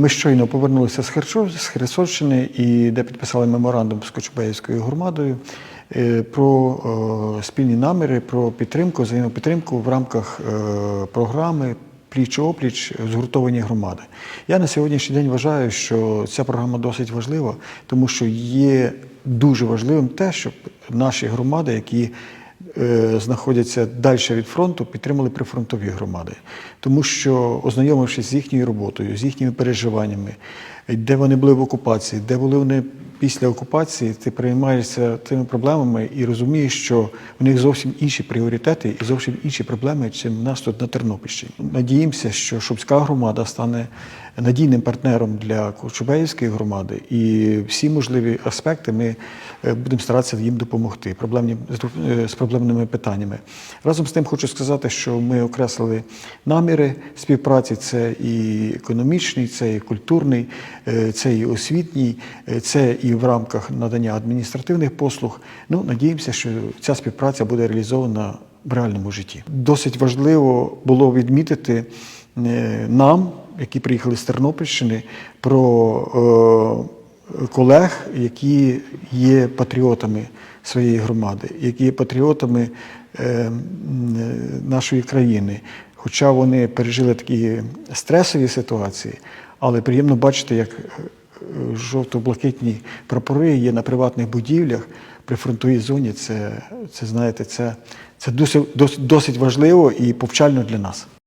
Ми щойно повернулися з Херсонщини і де підписали меморандум з Кочубеївською громадою е, про е, спільні наміри, про підтримку, взаємопідтримку в рамках е, програми пліч-опліч згуртовані громади. Я на сьогоднішній день вважаю, що ця програма досить важлива, тому що є дуже важливим те, щоб наші громади, які знаходяться далі від фронту, підтримали прифронтові громади. Тому що, ознайомившись з їхньою роботою, з їхніми переживаннями, де вони були в окупації, де були вони після окупації, ти приймаєшся тими проблемами і розумієш, що в них зовсім інші пріоритети і зовсім інші проблеми, чим в нас тут на Тернопільщині. Надіємося, що Шубська громада стане надійним партнером для Кочубеївської громади, і всі можливі аспекти ми е, будемо старатися їм допомогти проблемні, з- е, проблемними питаннями. Разом з тим хочу сказати, що ми окреслили наміри співпраці: це і економічний, це і культурний, е, це і освітній, це і в рамках надання адміністративних послуг. Ну, надіємося, що ця співпраця буде реалізована в реальному житті. Досить важливо було відмітити е, нам, які приїхали з Тернопільщини, про е, колег, які є патріотами своєї громади, які є патріотами е, нашої країни. Хоча вони пережили такі стресові ситуації, але приємно бачити, як жовто-блакитні прапори є на приватних будівлях при фронтовій зоні. Це, це знаєте, це, це досить, досить, важливо і повчально для нас.